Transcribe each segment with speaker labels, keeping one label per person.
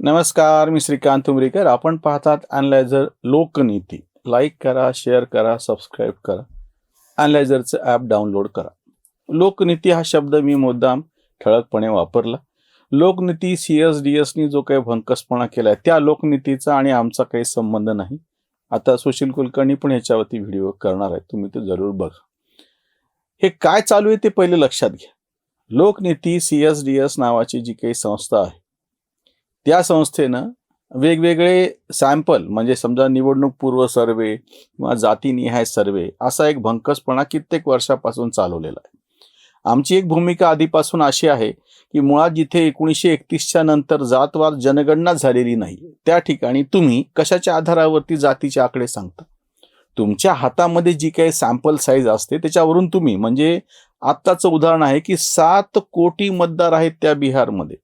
Speaker 1: नमस्कार मी श्रीकांत उमरीकर. आपण पाहतात अनलायझर लोकनीती. लाईक करा शेअर करा सबस्क्राईब करा. अनलायझरचं ॲप डाउनलोड करा. लोकनीती हा शब्द मी मुद्दाम ठळकपणे वापरला. लोकनीती सी एस डी एसनी जो काही भंकसपणा केला आहे त्या लोकनीतीचा आणि आमचा काही संबंध नाही. आता सुशील कुलकर्णी पण ह्याच्यावरती व्हिडिओ करणार आहे तुम्ही ते जरूर बघा. हे काय चालू आहे ते पहिले लक्षात घ्या. Lokniti C S D S नावाची जी काही संस्था आहे त्या संस्थेनं वेगवेगळे सॅम्पल म्हणजे समजा निवडणूक पूर्व सर्वे किंवा जातीनिहाय सर्वे असा एक भंकसपणा कित्येक वर्षापासून चालवलेला आहे. आमची एक भूमिका आधीपासून अशी आहे की मुळात जिथे एकोणीसशे एकतीसच्या नंतर जातवाद जनगणना झालेली नाही त्या ठिकाणी तुम्ही कशाच्या आधारावरती जातीचे आकडे सांगता? तुमच्या हातामध्ये जी काही सॅम्पल साईज असते त्याच्यावरून तुम्ही म्हणजे आत्ताचं उदाहरण आहे की सात कोटी मतदार आहेत त्या बिहारमध्ये.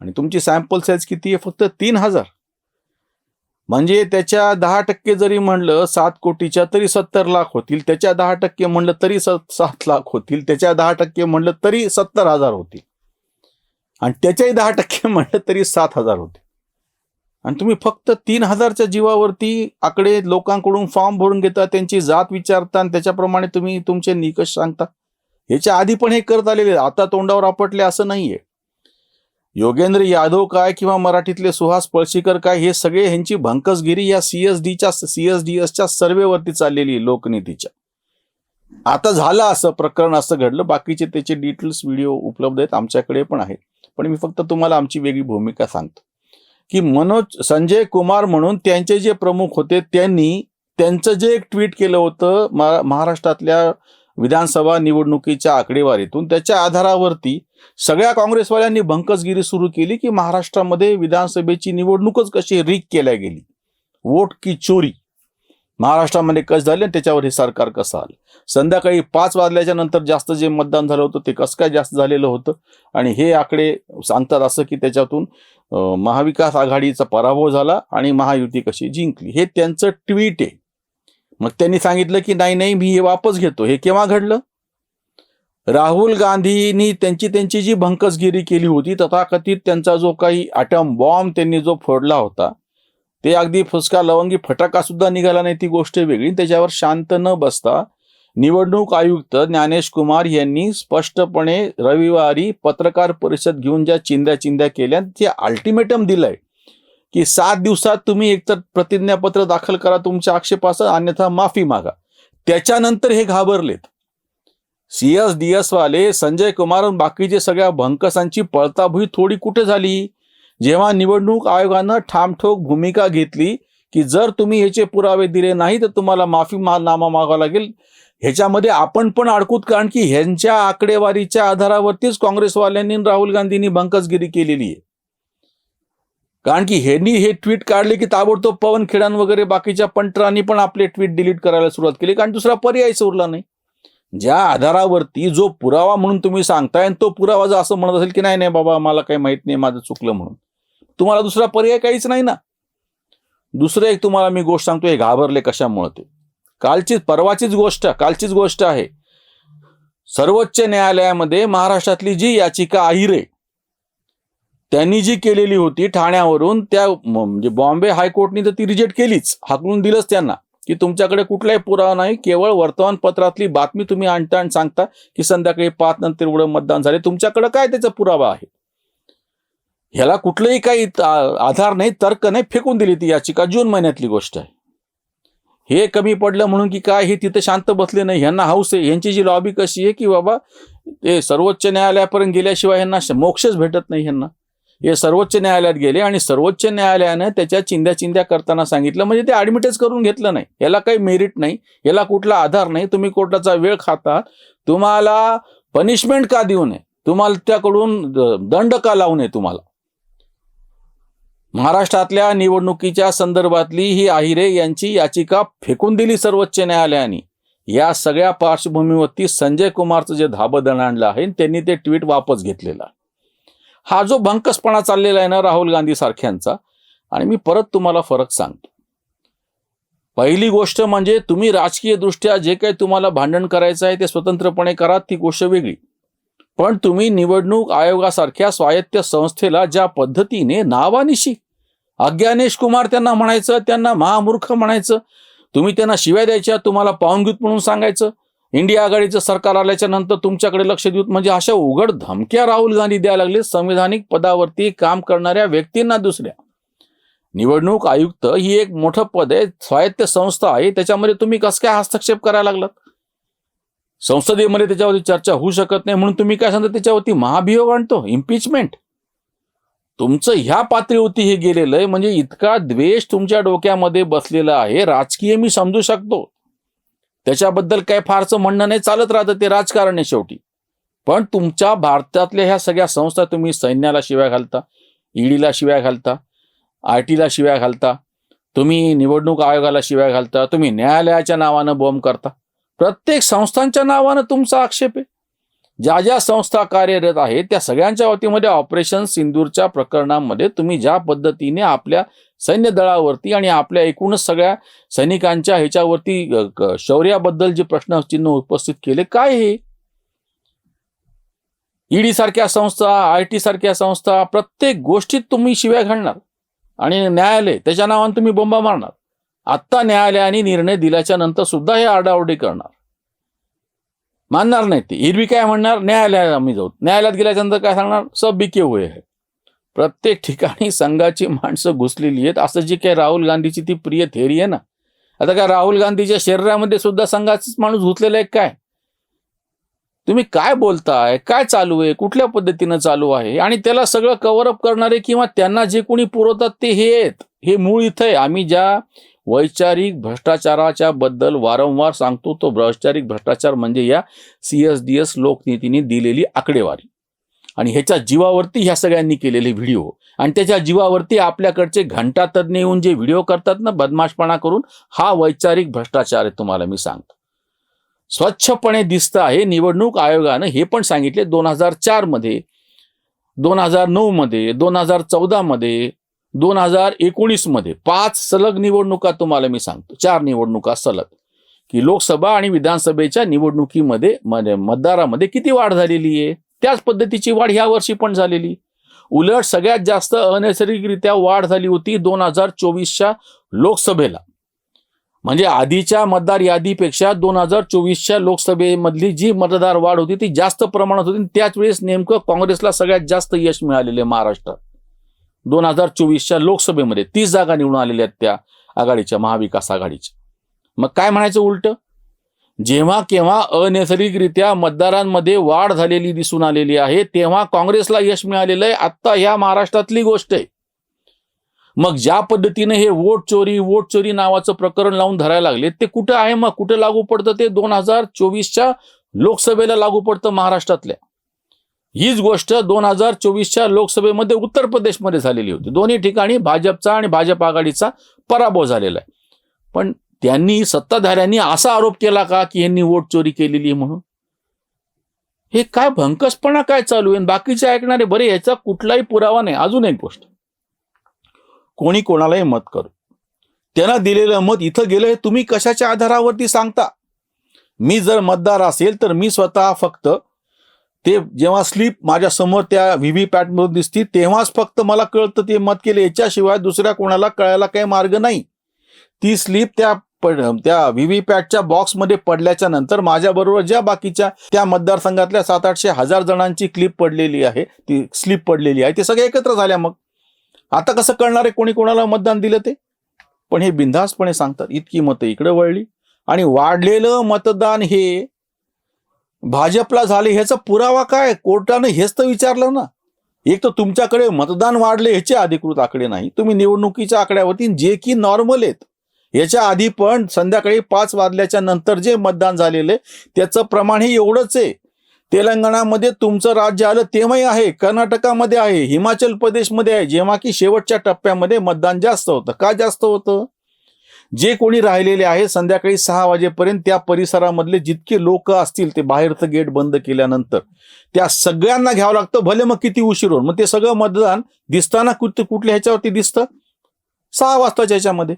Speaker 1: आणि तुमची सॅम्पल साईज किती आहे? फक्त तीन हजार. म्हणजे त्याच्या दहा टक्के जरी म्हणलं सात कोटीच्या तरी सत्तर लाख होतील. त्याच्या दहा टक्के म्हणलं तरी सात लाख होतील. त्याच्या दहा टक्के म्हणलं तरी सत्तर हजार होतील. आणि त्याच्याही दहा टक्के म्हणलं तरी सात हजार होतील. आणि तुम्ही फक्त तीन हजारच्या जीवावरती आकडे लोकांकडून फॉर्म भरून घेता त्यांची जात विचारता आणि त्याच्याप्रमाणे तुम्ही तुमचे निकष सांगता. याच्या आधी पण हे करत आलेले आता तोंडावर आपटले असं नाहीये. योगेंद्र यादव काय किंवा मराठीतले सुहास पळशीकर काय हे सगळे ह्यांची भंकसगिरी या सीएसडीच्या सीएसडीएसच्या सर्वेवरती चाललेली लोकनीतीच्या. आता झालं असं प्रकरण असं घडलं. बाकीचे त्याचे डिटेल्स व्हिडिओ उपलब्ध आहेत. आमच्याकडे पण आहेत. पण मी फक्त तुम्हाला आमची वेगळी भूमिका सांगतो. की मनोज संजय कुमार म्हणून त्यांचे जे प्रमुख होते त्यांनी त्यांचं जे एक ट्विट केलं होतं महाराष्ट्रातल्या विधानसभा निवडणुकीच्या आकडेवारीतून त्याच्या आधारावरती सगळ्या काँग्रेसवाल्यांनी भंकसगिरी सुरू केली की महाराष्ट्रामध्ये विधानसभेची निवडणूकच कशी रीक केल्या गेली? वोट की चोरी? महाराष्ट्रामध्ये कस झाले त्याच्यावर हे सरकार कसं आलं? संध्याकाळी पाच वाजल्याच्या नंतर जास्त जे मतदान झालं होतं ते कसं काय जास्त झालेलं होतं? आणि हे आकडे सांगतात असं की त्याच्यातून महाविकास आघाडीचा पराभव झाला आणि महायुती कशी जिंकली. हे त्यांचं ट्विट आहे. मग त्यांनी सांगितलं की नाही नाही मी हे वापस घेतो. हे केव्हा घडलं? राहुल गांधींनी त्यांची त्यांची जी भंकसगिरी केली होती तथाकथित त्यांचा जो काही अटम बॉम्ब त्यांनी जो फोडला होता ते अगदी फुसका लवंगी फटाका सुद्धा निघाला नाही ती गोष्ट वेगळी. त्याच्यावर शांत न बसता निवडणूक आयुक्त ज्ञानेश कुमार यांनी स्पष्टपणे रविवारी पत्रकार परिषद घेऊन ज्या चिंध्या चिंध्या केल्या ते अल्टिमेटम दिलंय. की सात दिवसात तुम्ही एकतर प्रतिज्ञापत्र दाखल करा तुमच्या आक्षेपासह अन्यथा माफी मागा. त्याच्यानंतर हे घाबरलेत. सी एस डी एस वाले संजय कुमार आणि बाकीचे सगळ्या भंकसांची पळताभुई थोडी कुठे झाली? जेव्हा निवडणूक आयोगानं ठामठोक भूमिका घेतली की जर तुम्ही ह्याचे पुरावे दिले नाही तर तुम्हाला माफी मा नामा मागावा लागेल. ह्याच्यामध्ये आपण पण अडकूत कारण की ह्यांच्या आकडेवारीच्या आधारावरतीच काँग्रेसवाल्यांनी राहुल गांधींनी भंकसगिरी केलेली आहे. कारण की ह्यांनी हे ट्विट काढले की ताबडतोब पवन खेडान वगैरे बाकीच्या पंटरांनी पण आपले ट्विट डिलीट करायला सुरुवात केली कारण दुसरा पर्यायच उरला नाही. ज्या आधारावरती जो पुरावा म्हणून तुम्ही सांगताय आणि तो पुरावा जर असं म्हणत असेल की नाही नाही बाबा मला काही माहीत नाही माझं चुकलं म्हणून. तुम्हाला दुसरा पर्याय काहीच नाही ना. दुसरं एक तुम्हाला मी गोष्ट सांगतो हे घाबरले कशामुळे ते. कालचीच परवाचीच गोष्ट कालचीच गोष्ट आहे. सर्वोच्च न्यायालयामध्ये महाराष्ट्रातली जी याचिका आहिरे त्यांनी जी केलेली होती ठाण्यावरून त्या म्हणजे बॉम्बे हायकोर्टनी तर ती रिजेक्ट केलीच. हाकलून दिलंच त्यांना की तुमच्याकडे कुठलाही पुरावा नाही केवळ वर्तमानपत्रातली बातमी तुम्ही आणता आणि सांगता की संध्याकाळी पाच नंतर एवढं मतदान झाले. तुमच्याकडे काय त्याचा पुरावा आहे? ह्याला कुठलंही काही आधार नाही तर्क नाही फेकून दिली ती याचिका. जून महिन्यातली गोष्ट आहे. हे कमी पडलं म्हणून की काय हे तिथं शांत बसले नाही. ह्यांना हाऊस आहे. ह्यांची जी लॉबी कशी आहे की बाबा ते सर्वोच्च न्यायालयापर्यंत गेल्याशिवाय ह्यांना मोक्षच भेटत नाही ह्यांना. हे सर्वोच्च न्यायालयात गेले आणि सर्वोच्च न्यायालयानं त्याच्या चिंध्या चिंध्या करताना सांगितलं म्हणजे ते ॲडमिटच करून घेतलं नाही. याला काही मेरिट नाही याला कुठला आधार नाही. तुम्ही कोर्टाचा वेळ खाता तुम्हाला पनिशमेंट का देऊ नये? तुम्हाला त्याकडून दंड का लावू नये तुम्हाला? महाराष्ट्रातल्या निवडणुकीच्या संदर्भातली ही आहिरे यांची याचिका फेकून दिली सर्वोच्च न्यायालयाने. या सगळ्या पार्श्वभूमीवरती संजय कुमारचं जे धाबदण आणलं आहे त्यांनी ते ट्विट वापस घेतलेलं आहे. हा जो भंकसपणा चाललेला आहे ना राहुल गांधी सारख्यांचा आणि मी परत तुम्हाला फरक सांगतो. पहिली गोष्ट म्हणजे तुम्ही राजकीय दृष्ट्या जे काही तुम्हाला भांडण करायचं आहे ते स्वतंत्रपणे करा ती गोष्ट वेगळी. पण तुम्ही निवडणूक आयोगासारख्या स्वायत्त संस्थेला ज्या पद्धतीने नावानिशी अज्ञानेश कुमार त्यांना म्हणायचं त्यांना महामूर्ख म्हणायचं तुम्ही त्यांना शिव्या द्यायच्या तुम्हाला पाहुणगीत म्हणून सांगायचं इंडिया आघाडीचं सरकार आल्याच्यानंतर तुमच्याकडे लक्ष देऊत म्हणजे अशा उघड धमक्या राहुल गांधी द्यायला लागले संविधानिक पदावरती काम करणाऱ्या व्यक्तींना दुसऱ्या. निवडणूक आयुक्त ही एक मोठं पद आहे स्वायत्त संस्था आहे त्याच्यामध्ये तुम्ही कस काय हस्तक्षेप करायला लागलात? संसदेमध्ये त्याच्यावरती चर्चा होऊ शकत नाही म्हणून तुम्ही काय सांगता त्याच्यावरती महाभियोग आणतो इम्पिचमेंट तुमचं ह्या पातळीवरती हे गेलेलं आहे म्हणजे इतका द्वेष तुमच्या डोक्यामध्ये बसलेला आहे राजकीय मी समजू शकतो. त्याच्याबद्दल काय फारसं म्हणणं नाही चालत राहतं ते राजकारण आहे शेवटी. पण तुमच्या भारतातल्या ह्या सगळ्या संस्था तुम्ही सैन्याला शिव्या घालता ईडीला शिव्या घालता आर टीला शिव्या घालता तुम्ही निवडणूक आयोगाला शिव्या घालता तुम्ही न्यायालयाच्या नावानं बॉम्ब करता. प्रत्येक संस्थांच्या नावानं तुमचा आक्षेप आहे. ज्या ज्या संस्था कार्यरत आहेत त्या सगळ्यांच्या वतीमध्ये ऑपरेशन सिंदूरच्या प्रकरणामध्ये तुम्ही ज्या पद्धतीने आपल्या सैन्य दळावरती आणि आपल्या एकूणच सगळ्या सैनिकांच्या ह्याच्यावरती शौर्याबद्दल जे प्रश्नचिन्ह उपस्थित केले काय हे? ईडी सारख्या संस्था आय टी सारख्या संस्था प्रत्येक गोष्टीत तुम्ही शिव्या घालणार. आणि न्यायालय त्याच्या नावाने तुम्ही बोंबा मारणार. आत्ता न्यायालयाने निर्णय दिल्याच्या नंतर सुद्धा हे आरडाओरडी करणार. मानणार नाही ते. हिरवी काय म्हणणार? न्यायालयात आम्ही जाऊ. न्यायालयात गेल्याच्यानंतर काय सांगणार? सब बिके हुए प्रत्येक ठिकाणी संघाची माणसं घुसलेली आहेत. असं जी काही राहुल गांधीची ती प्रिय थेरी आहे ना. आता काय राहुल गांधीच्या शरीरामध्ये सुद्धा संघाचाच माणूस घुसलेला आहे काय? तुम्ही काय बोलताय? काय चालू आहे? कुठल्या पद्धतीनं चालू आहे? आणि त्याला सगळं कव्हरअप करणारे किंवा त्यांना जे कोणी पुरवतात ते हे आहेत. हे मूळ इथं आहे. आम्ही ज्या वैचारिक भ्रष्टाचाराच्या बद्दल वारंवार सांगतो तो वैचारिक भ्रष्टाचार म्हणजे या सी एस डी एस लोकनीतीने दिलेली आकडेवारी. आणि ह्याच्या जीवावरती ह्या सगळ्यांनी केलेले व्हिडिओ आणि त्याच्या जीवावरती आपल्याकडचे घंटा तज्ज्ञ येऊन जे व्हिडिओ करतात ना बदमाशपणा करून हा वैचारिक भ्रष्टाचार आहे तुम्हाला मी सांगतो. स्वच्छपणे दिसतं आहे. निवडणूक आयोगानं हे पण सांगितले दोन हजार चारमध्ये दोन हजार नऊ मध्ये दोन हजार चौदा मध्ये दोन हजार एकोणीसमध्ये. पाच सलग निवडणुका तुम्हाला मी सांगतो. चार निवडणुका सलग. की लोकसभा आणि विधानसभेच्या निवडणुकीमध्ये मतदारामध्ये किती वाढ झालेली आहे? त्याच पद्धतीची वाढ ह्या वर्षी पण झालेली. उलट सगळ्यात जास्त अनैसर्गिकरित्या वाढ झाली होती दोन हजार चोवीसच्या लोकसभेला. म्हणजे आधीच्या मतदार यादीपेक्षा दोन हजार चोवीसच्या लोकसभेमधली जी मतदार वाढ होती ती जास्त प्रमाणात होती. आणि त्याच वेळेस नेमकं काँग्रेसला सगळ्यात जास्त यश मिळालेले महाराष्ट्रात दोन हजार चोवीसच्या लोकसभेमध्ये तीस जागा निवडून आलेल्या आहेत त्या आघाडीच्या महाविकास आघाडीच्या. मग काय म्हणायचं उलट? जेव्हा केव्हा अनैसर्गिकरित्या मतदारांमध्ये वाढ झालेली दिसून आलेली आहे तेव्हा काँग्रेसला यश मिळालेलं आहे. आत्ता ह्या महाराष्ट्रातली गोष्ट आहे. मग ज्या पद्धतीने हे वोट चोरी वोट चोरी नावाचं प्रकरण लावून धरायला लागले ते कुठं आहे मग? कुठं लागू पडतं ते? दोन हजार चोवीसच्या लोकसभेला लागू पडतं महाराष्ट्रातल्या. हीच गोष्ट दोन हजार चोवीसच्या लोकसभेमध्ये उत्तर प्रदेशमध्ये झालेली होती. दोन्ही ठिकाणी भाजपचा आणि भाजप आघाडीचा पराभव झालेला आहे. पण त्यांनी सत्ताधाऱ्यांनी असा आरोप केला का की यांनी वोट चोरी केलेली आहे म्हणून? हे काय भंकसपणा काय चालू आहे? बाकीचे ऐकणारे बरे याचा कुठलाही पुरावा नाही. अजून एक गोष्ट. कोणी कोणालाही मत करू. त्यांना दिलेलं मत इथं गेलं हे तुम्ही कशाच्या आधारावरती सांगता? मी जर मतदार असेल तर मी स्वतः फक्त ते जेव्हा स्लिप माझ्यासमोर त्या व्ही व्ही पॅटमधून दिसती तेव्हाच फक्त मला कळतं ते मत केले. याच्याशिवाय दुसऱ्या कोणाला कळायला काही मार्ग नाही. ती स्लिप त्या पड त्या व्ही व्ही पॅटच्या बॉक्समध्ये पडल्याच्या नंतर माझ्याबरोबर ज्या बाकीच्या त्या मतदारसंघातल्या सात आठशे हजार जणांची क्लिप पडलेली आहे ती स्लिप पडलेली आहे ते सगळे एकत्र झाल्या मग. आता कसं कळणार आहे कोणी कोणाला मतदान दिलं ते? पण हे बिनधास्तपणे सांगतात. इतकी मतं इकडे वळली. आणि वाढलेलं मतदान हे भाजपला झाले ह्याचा पुरावा काय? कोर्टानं हेच तर विचारलं ना. एक तर तुमच्याकडे मतदान वाढले ह्याचे अधिकृत आकडे नाही. तुम्ही निवडणुकीच्या आकड्यावरती जे की नॉर्मल आहेत. याच्या आधी पण संध्याकाळी पाच वाजल्याच्या नंतर जे मतदान झालेले त्याचं प्रमाण हे एवढंच आहे. तेलंगणामध्ये तुमचं राज्य आलं तेव्हाही आहे. कर्नाटकामध्ये आहे. हिमाचल प्रदेशमध्ये आहे. जेव्हा की शेवटच्या टप्प्यामध्ये मतदान जास्त होतं. का जास्त होतं? जे कोणी राहिलेले आहे संध्याकाळी सहा वाजेपर्यंत त्या परिसरामधले जितके लोक असतील ते बाहेरचं गेट बंद केल्यानंतर त्या सगळ्यांना घ्यावं लागतं. भले मग किती उशीर होऊन मग ते सगळं मतदान दिसताना कुठ कुठल्या ह्याच्यावरती दिसतं? सहा वाजताच्या ह्याच्यामध्ये.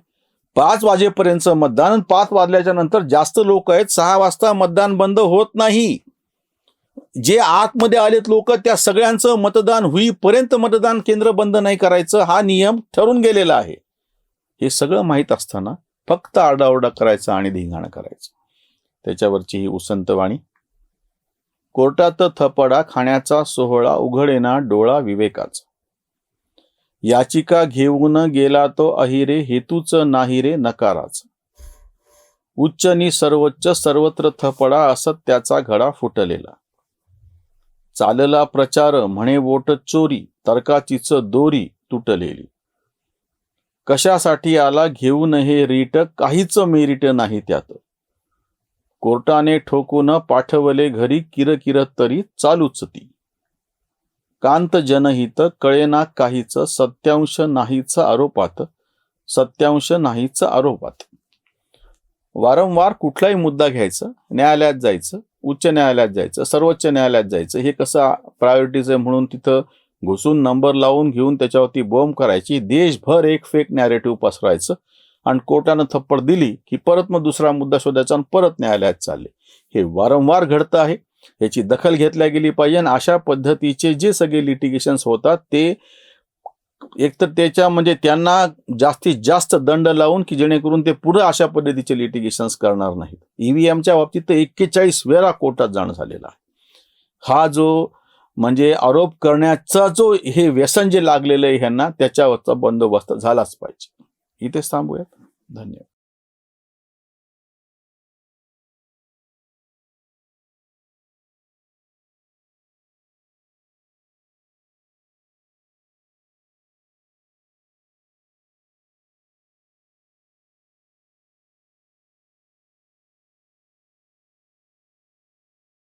Speaker 1: पाच वाजेपर्यंतचं मतदान पाच वाजल्याच्या नंतर जास्त लोक आहेत. सहा वाजता मतदान बंद होत नाही. जे आतमध्ये आलेत लोक त्या सगळ्यांचं मतदान होईपर्यंत मतदान केंद्र बंद नाही करायचं हा नियम ठरून गेलेला आहे. हे सगळं माहीत असताना फक्त आरडाओरडा करायचा आणि धिंगाणं करायचं. त्याच्यावरची ही उसंतवाणी कोर्टात थपडा खाण्याचा सोहळा उघडेना डोळा विवेकाचा. याचिका घेऊन गेला तो अहिरे हेतूच नाही रे नकाराच. उच्च नि सर्वोच्च सर्वत्र थपडा असत्याचा घडा फुटलेला. चालला प्रचार म्हणे वोट चोरी तर्काचीच दोरी तुटलेली. कशासाठी आला घेऊन हे रीट काहीच मेरिट नाही त्यात. कोर्टाने ठोकून पाठवले घरी किरकिरत तरी चालूच ती. कांत जनहित कळेना काहीच सत्यांश नाहीच आरोपात सत्यांश नाहीच आरोपात. वारंवार कुठलाही मुद्दा घ्यायचा न्यायालयात जायचं उच्च न्यायालयात जायचं सर्वोच्च न्यायालयात जायचं. हे कसं प्रायोरिटीज आहे म्हणून तिथं घुसून नंबर लावून घेऊन त्याच्यावरती बॉम्ब करायची. देशभर एक फेक नॅरेटिव्ह पसरायचं. आणि कोर्टानं थप्पड दिली की परत मग दुसरा मुद्दा शोधायचा आणि परत न्यायालयात चालले. हे वारंवार घडतं आहे. याची दखल घेतल्या गेली पाहिजे आणि अशा पद्धतीचे जे सगळे लिटिगेशन्स होतात ते एकतर त्याच्या म्हणजे त्यांना जास्तीत जास्त दंड लावून की जेणेकरून ते पुढे अशा पद्धतीचे लिटिगेशन्स करणार नाहीत. ईव्हीएमच्या बाबतीत तर एक्केचाळीस वेळा कोर्टात जाणं झालेला आहे. हा जो म्हणजे आरोप करण्याचा जो हे व्यसन जे लागलेलं आहे ह्यांना त्याच्यावरचा बंदोबस्त झालाच पाहिजे. इथेच थांबूयात. धन्यवाद.